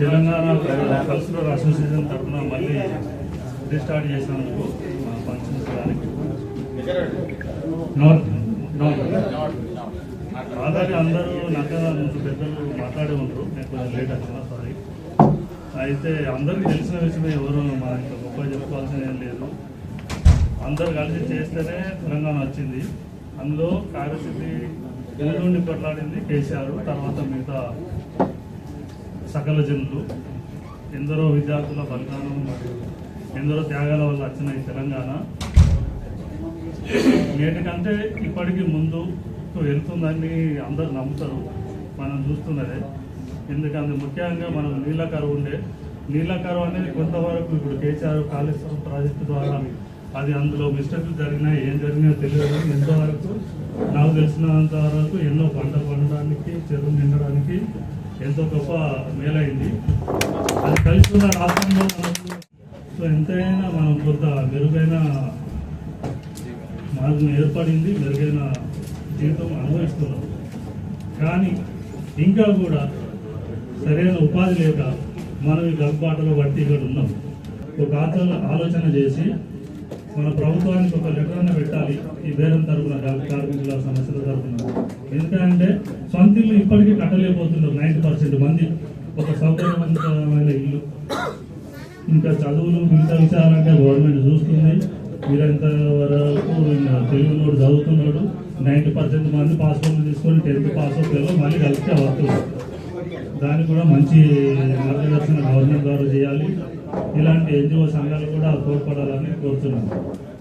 Telangana cultural association తరఫున మళ్ళీ restart చేసినందుకు మా ఫంక్షన్స్ ఆల్రెడీ అందరూ నక్కల నుంచి పెద్దలు మాట్లాడే ఉంటారు. నేను కొంచెం లేట్ అవుతున్నా సారీ అయితే అందరికీ తెలిసిన విషయమే ఎవరు మా ఇంత గొప్ప చెప్పుకోవాల్సిన ఏం లేదు. అందరు కలిసి చేస్తేనే తెలంగాణ వచ్చింది. అందులో కార్యసిద్ధి నుండి కొట్లాడింది కేసీఆర్ తర్వాత మిగతా సకల జనులు ఎందరో విద్యార్థుల బలిదానం మరియు ఎందరో త్యాగాల వల్ల వచ్చిన ఈ తెలంగాణ. నేటికంటే ఇప్పటికి ముందు వెళ్తుందని అందరు నమ్ముతారు మనం చూస్తున్నదే. ఎందుకంటే ముఖ్యంగా మనం నీళ్ళ కరువు ఉండే నీళ్ళ కరువు అనేది కొంతవరకు ఇప్పుడు కేసీఆర్ కాళేశ్వరం ప్రాజెక్టు ద్వారా అది అందులో మిస్టేక్లు జరిగినా ఏం జరిగినా తెలియదు ఎంతవరకు నాకు తెలిసినంత వరకు ఎన్నో పంట పండడానికి చెరువు నిండడానికి ఎంతో గొప్ప మేలైంది. అది కలిసి ఉన్న రాష్ట్రంలో మనకు సో ఎంతైనా మనం కొంత మెరుగైన మార్గం ఏర్పడింది మెరుగైన జీవితం అనుభవిస్తున్నాం. కానీ ఇంకా కూడా సరైన ఉపాధి లేక మనం ఈ గర్భపాటలో బట్టి ఇక్కడ ఉన్నాం. ఒక ఆలోచన చేసి మన ప్రభుత్వానికి ఒక లెటర్ పెట్టాలి ఈ బేరం తరపున కార్మికుల సమస్యల తరపున. ఎందుకంటే సొంత ఇల్లు ఇప్పటికీ కట్టలేకపోతున్నారు నైంటీ పర్సెంట్ మంది. ఒక సౌకర్యవంతమైన ఇల్లు. ఇంకా చదువులు మిగతా విషయాలంటే గవర్నమెంట్ చూస్తుంది. మీరెంత వరకు తెలుగు నోడు చదువుతున్నాడు. నైంటీ పర్సెంట్ మంది పాస్పోర్ట్లు తీసుకొని టెన్త్ పాస్ అవుతారు మళ్ళీ కలిస్తే వస్తుంది దానికి కూడా మంచి మార్గదర్శన గవర్నమెంట్ ద్వారా చేయాలి. ఇలాంటి ఎన్జిఓ సంఘాలు కూడా తోడ్పడాలని కోరుతున్నాను